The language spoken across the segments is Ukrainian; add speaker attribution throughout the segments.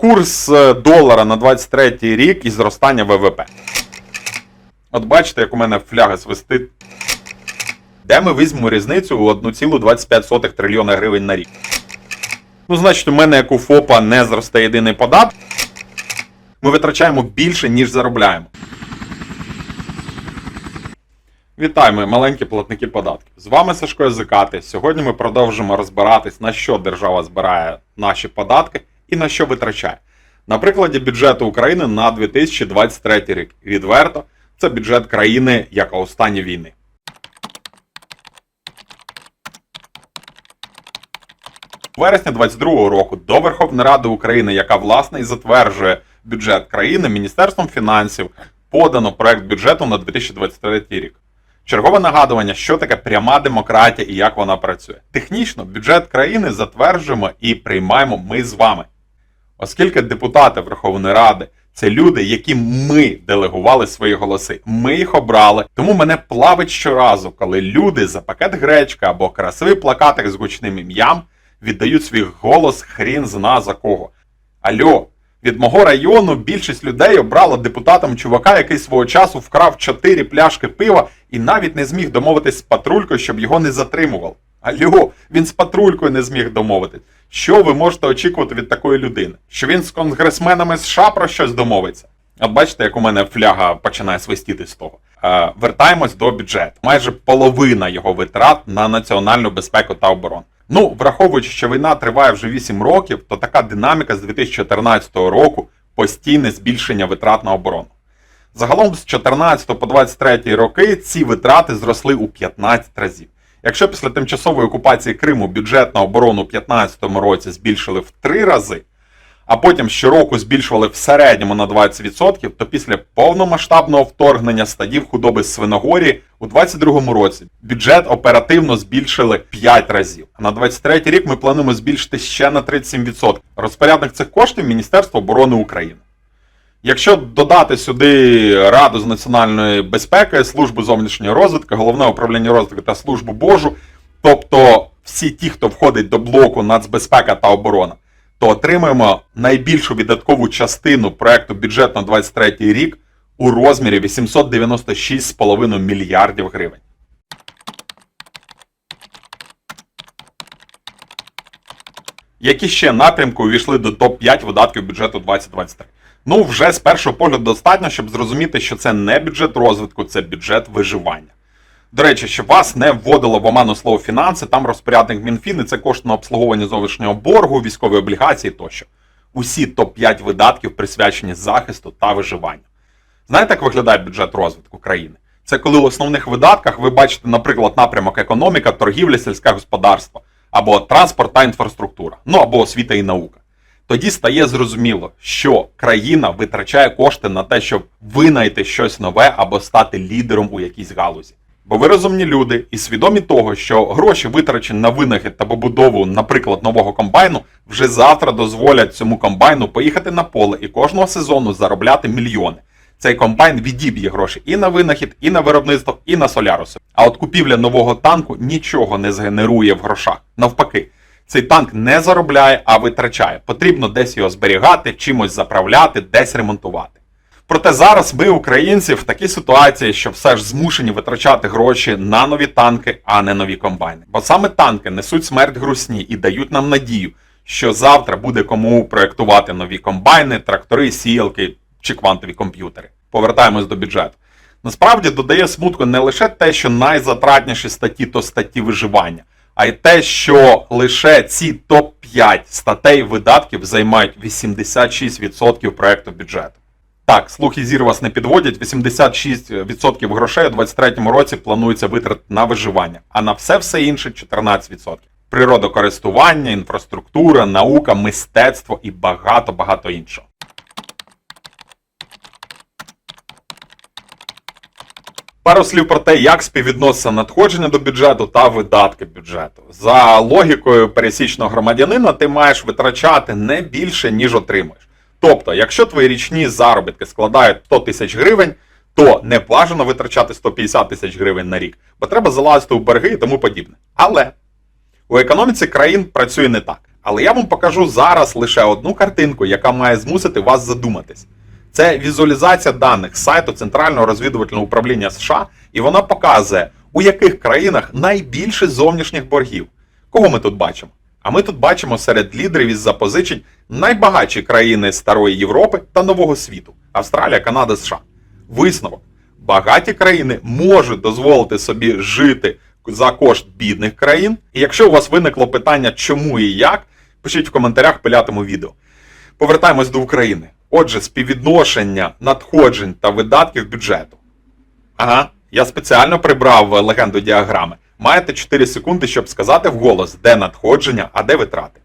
Speaker 1: курс е, долара на 23 рік і зростання ВВП. От бачите, як у мене фляга свистить. Де ми візьмемо різницю у 1,25 трильйона гривень на рік? Ну, значить, у мене як у ФОПа не зросте єдиний податок. Ми витрачаємо більше, ніж заробляємо. Вітаємо, маленькі платники податків. З вами Сашко Язикати. Сьогодні ми продовжимо розбиратись, на що держава збирає наші податки і на що витрачає. На прикладі бюджету України на 2023 рік. Відверто, це бюджет країни, яка у стані війни. У вересні 2022 року до Верховної Ради України, яка власне і затверджує бюджет країни, Міністерством фінансів подано проект бюджету на 2023 рік. Чергове нагадування, що таке пряма демократія і як вона працює. Технічно бюджет країни затверджуємо і приймаємо ми з вами. Оскільки депутати Верховної Ради це люди, які ми делегували свої голоси, ми їх обрали. Тому мене плавить щоразу, коли люди за пакет гречка або красивий плакатик з гучним ім'ям віддають свій голос хрін зна за кого. Альо, від мого району більшість людей обрала депутатом чувака, який свого часу вкрав 4 пляшки пива і навіть не зміг домовитись з патрулькою, щоб його не затримував. Альо, він з патрулькою не зміг домовитись. Що ви можете очікувати від такої людини? Що він з конгресменами США про щось домовиться? От бачите, як у мене фляга починає свистіти з того. Е, вертаємось до бюджету. Майже половина його витрат на національну безпеку та оборону. Ну, враховуючи, що війна триває вже 8 років, то така динаміка з 2014 року постійне збільшення витрат на оборону. Загалом з 2014 по 2023 роки ці витрати зросли у 15 разів. Якщо після тимчасової окупації Криму бюджет на оборону у 2015 році збільшили в 3 рази, а потім щороку збільшували в середньому на 20%, то після повномасштабного вторгнення стадів худоби з Свиногорії у 2022 році бюджет оперативно збільшили 5 разів. А на 2023 рік ми плануємо збільшити ще на 37%. Розпорядник цих коштів Міністерство оборони України. Якщо додати сюди Раду з національної безпеки, службу зовнішньої розвідки, головне управління розвідки та службу Божу, тобто всі ті, хто входить до блоку нацбезпека та оборона, то отримаємо найбільшу віддаткову частину проекту бюджет на 23 рік у розмірі 896,5 мільярдів гривень. Які ще напрямки увійшли до топ-5 видатків бюджету 2023? Ну, вже з першого погляду достатньо, щоб зрозуміти, що це не бюджет розвитку, це бюджет виживання. До речі, щоб вас не вводило в оману слово фінанси, там розпорядник Мінфін і це кошти на обслуговування зовнішнього боргу, військові облігації тощо. Усі топ-5 видатків присвячені захисту та виживанню. Знаєте, як виглядає бюджет розвитку країни? Це коли в основних видатках ви бачите, наприклад, напрямок економіка, торгівля, сільське господарство, або транспорт та інфраструктура, ну або освіта і наука. Тоді стає зрозуміло, що країна витрачає кошти на те, щоб винайти щось нове або стати лідером у якійсь галузі. Бо ви розумні люди і свідомі того, що гроші, витрачені на винахід та побудову, наприклад, нового комбайну, вже завтра дозволять цьому комбайну поїхати на поле і кожного сезону заробляти мільйони. Цей комбайн відіб'є гроші і на винахід, і на виробництво, і на соляруси. А от купівля нового танку нічого не згенерує в грошах. Навпаки, цей танк не заробляє, а витрачає. Потрібно десь його зберігати, чимось заправляти, десь ремонтувати. Проте зараз ми, українці, в такій ситуації, що все ж змушені витрачати гроші на нові танки, а не нові комбайни. Бо саме танки несуть смерть грусні і дають нам надію, що завтра буде кому проєктувати нові комбайни, трактори, сіялки чи квантові комп'ютери. Повертаємось до бюджету. Насправді додає смутку не лише те, що найзатратніші статті то статті виживання, а й те, що лише ці топ-5 статей видатків займають 86% проекту бюджету. Так, слухи зір вас не підводять. 86% грошей у 2023 році планується витрат на виживання, а на все все інше 14%. Природокористування, інфраструктура, наука, мистецтво і багато багато іншого. Пару слів про те, як співвідноситься надходження до бюджету та видатки бюджету. За логікою пересічного громадянина, ти маєш витрачати не більше, ніж отримуєш. Тобто, якщо твої річні заробітки складають 100 тисяч гривень, то не бажано витрачати 150 тисяч гривень на рік, бо треба залазити у борги і тому подібне. Але у економіці країн працює не так. Але я вам покажу зараз лише одну картинку, яка має змусити вас задуматись. Це візуалізація даних сайту Центрального розвідувального управління США, і вона показує, у яких країнах найбільше зовнішніх боргів. Кого ми тут бачимо? А ми тут бачимо серед лідерів із запозичень найбагатші країни Старої Європи та Нового світу Австралія, Канада, США. Висновок: багаті країни можуть дозволити собі жити за кошт бідних країн. І якщо у вас виникло питання, чому і як, пишіть в коментарях, пилятиму відео. Повертаємось до України. Отже, співвідношення надходжень та видатків бюджету. Ага, я спеціально прибрав легенду діаграми. Маєте 4 секунди, щоб сказати вголос, де надходження, а де витрати.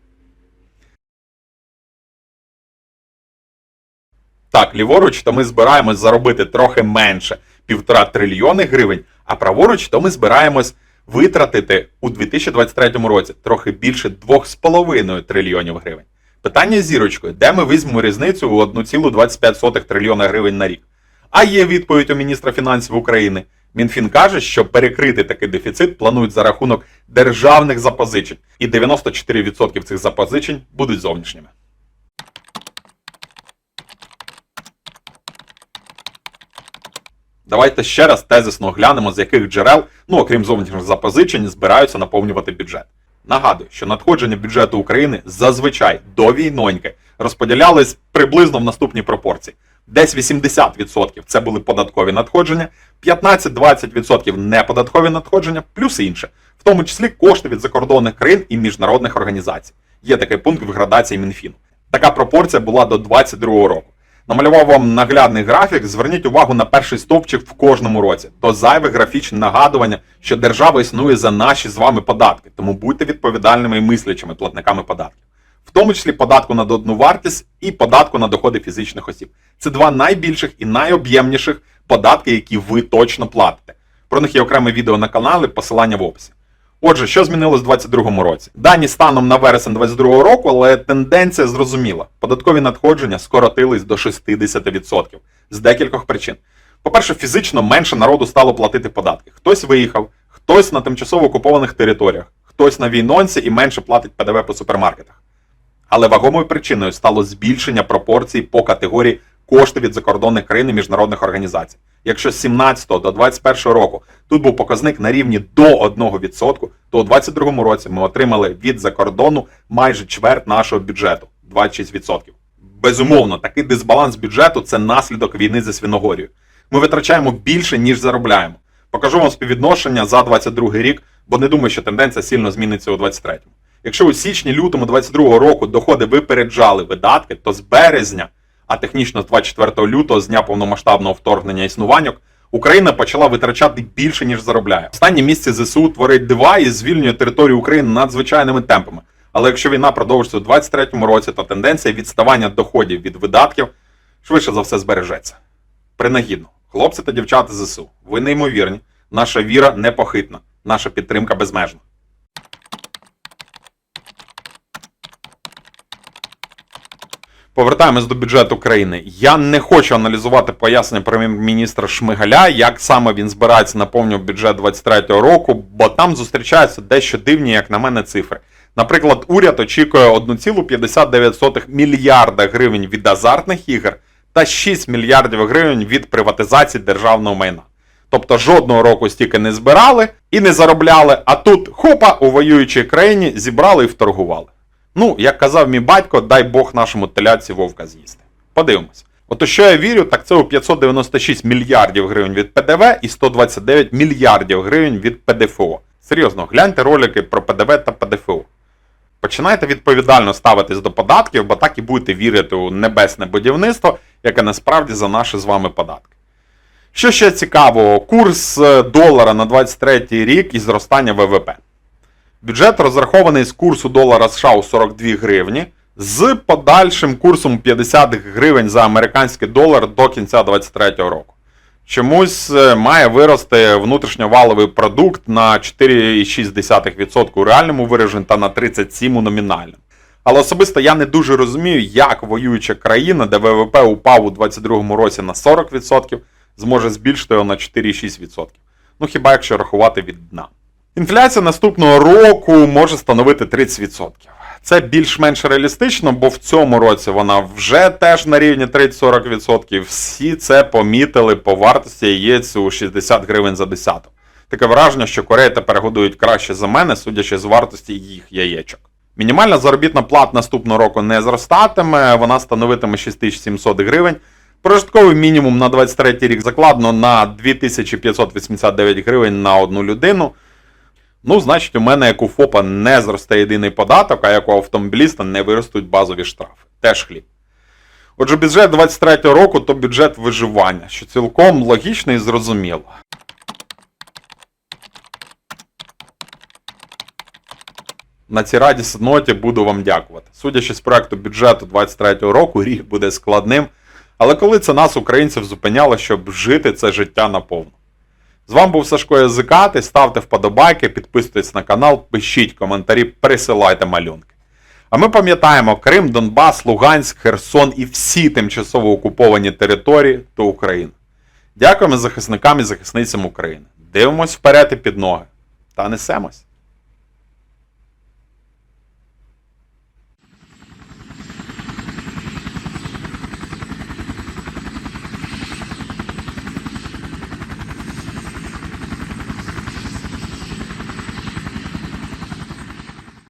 Speaker 1: Так, ліворуч, то ми збираємось заробити трохи менше півтора трильйони гривень, а праворуч, то ми збираємось витратити у 2023 році трохи більше 2,5 трильйонів гривень. Питання зірочкою, де ми візьмемо різницю у 1,25 трильйона гривень на рік? А є відповідь у міністра фінансів України. Мінфін каже, що перекрити такий дефіцит планують за рахунок державних запозичень, і 94% цих запозичень будуть зовнішніми. Давайте ще раз тезисно глянемо, з яких джерел, ну окрім зовнішніх запозичень, збираються наповнювати бюджет. Нагадую, що надходження бюджету України зазвичай до війноньки розподілялись приблизно в наступній пропорції. Десь 80% це були податкові надходження, 15-20% неподаткові надходження, плюс інше, в тому числі кошти від закордонних країн і міжнародних організацій. Є такий пункт в градації Мінфіну. Така пропорція була до 2022 року. Намалював вам наглядний графік. Зверніть увагу на перший стовпчик в кожному році. То зайве графічне нагадування, що держава існує за наші з вами податки. Тому будьте відповідальними і мислячими платниками податків, в тому числі податку на додану вартість і податку на доходи фізичних осіб. Це два найбільших і найоб'ємніших податки, які ви точно платите. Про них є окреме відео на каналі, посилання в описі. Отже, що змінилось у 2022 році? Дані станом на вересень 2022 року, але тенденція зрозуміла. Податкові надходження скоротились до 60% з декількох причин. По-перше, фізично менше народу стало платити податки. Хтось виїхав, хтось на тимчасово окупованих територіях, хтось на війнонці і менше платить ПДВ по супермаркетах. Але вагомою причиною стало збільшення пропорцій по категорії кошти від закордонних країн і міжнародних організацій. Якщо з 17 до 21 року тут був показник на рівні до 1%, то у 22 році ми отримали від закордону майже чверть нашого бюджету 26%. Безумовно, такий дисбаланс бюджету це наслідок війни за Свіногорію. Ми витрачаємо більше, ніж заробляємо. Покажу вам співвідношення за 22 рік, бо не думаю, що тенденція сильно зміниться у 23 Якщо у січні-лютому 22 року доходи випереджали видатки, то з березня а технічно з 24 лютого, з дня повномасштабного вторгнення існуваннях, Україна почала витрачати більше, ніж заробляє. Останні місці ЗСУ творить дива і звільнює територію України надзвичайними темпами. Але якщо війна продовжиться у 23-му році, то тенденція відставання доходів від видатків швидше за все збережеться. Принагідно, хлопці та дівчата ЗСУ, ви неймовірні, наша віра непохитна, наша підтримка безмежна. Повертаємось до бюджету країни. Я не хочу аналізувати пояснення прем'єр-міністра Шмигаля, як саме він збирається наповнювати бюджет 2023 року, бо там зустрічаються дещо дивні, як на мене, цифри. Наприклад, уряд очікує 1,59 мільярда гривень від азартних ігор та 6 мільярдів гривень від приватизації державного майна. Тобто жодного року стільки не збирали і не заробляли, а тут хопа у воюючій країні зібрали і вторгували. Ну, як казав мій батько, дай Бог нашому теляці вовка з'їсти. Подивимось. Ото що я вірю, так це у 596 мільярдів гривень від ПДВ і 129 мільярдів гривень від ПДФО. Серйозно, гляньте ролики про ПДВ та ПДФО. Починайте відповідально ставитись до податків, бо так і будете вірити у небесне будівництво, яке насправді за наші з вами податки. Що ще цікавого, курс е, долара на 23 рік і зростання ВВП. Бюджет розрахований з курсу долара США у 42 гривні, з подальшим курсом 50 гривень за американський долар до кінця 2023 року. Чомусь е, має вирости внутрішньоваловий продукт на 4,6% у реальному вираженні та на 37% у номінальному. Але особисто я не дуже розумію, як воююча країна, де ВВП упав у 2022 році на 40%, зможе збільшити його на 4,6%. Ну хіба якщо рахувати від дна. Інфляція наступного року може становити 30%. Це більш-менш реалістично, бо в цьому році вона вже теж на рівні 30-40%. Всі це помітили по вартості яєць у 60 гривень за десяток. Таке враження, що Корея тепер годують краще за мене, судячи з вартості їх яєчок. Мінімальна заробітна плата наступного року не зростатиме, вона становитиме 6700 гривень. Прожитковий мінімум на 23 рік закладено на 2589 гривень на одну людину. Ну, значить, у мене як у ФОПа не зросте єдиний податок, а як у автомобіліста не виростуть базові штрафи. Теж хліб. Отже, бюджет 23 року то бюджет виживання, що цілком логічно і зрозуміло. На цій радісній ноті буду вам дякувати. Судячи з проекту бюджету 23 року, рік буде складним. Але коли це нас, українців, зупиняло, щоб жити це життя наповну. З вами був Сашко Язикати. Ставте вподобайки, підписуйтесь на канал, пишіть коментарі, присилайте малюнки. А ми пам'ятаємо Крим, Донбас, Луганськ, Херсон і всі тимчасово окуповані території то Україна. Дякуємо захисникам і захисницям України. Дивимось вперед і під ноги. Та несемось.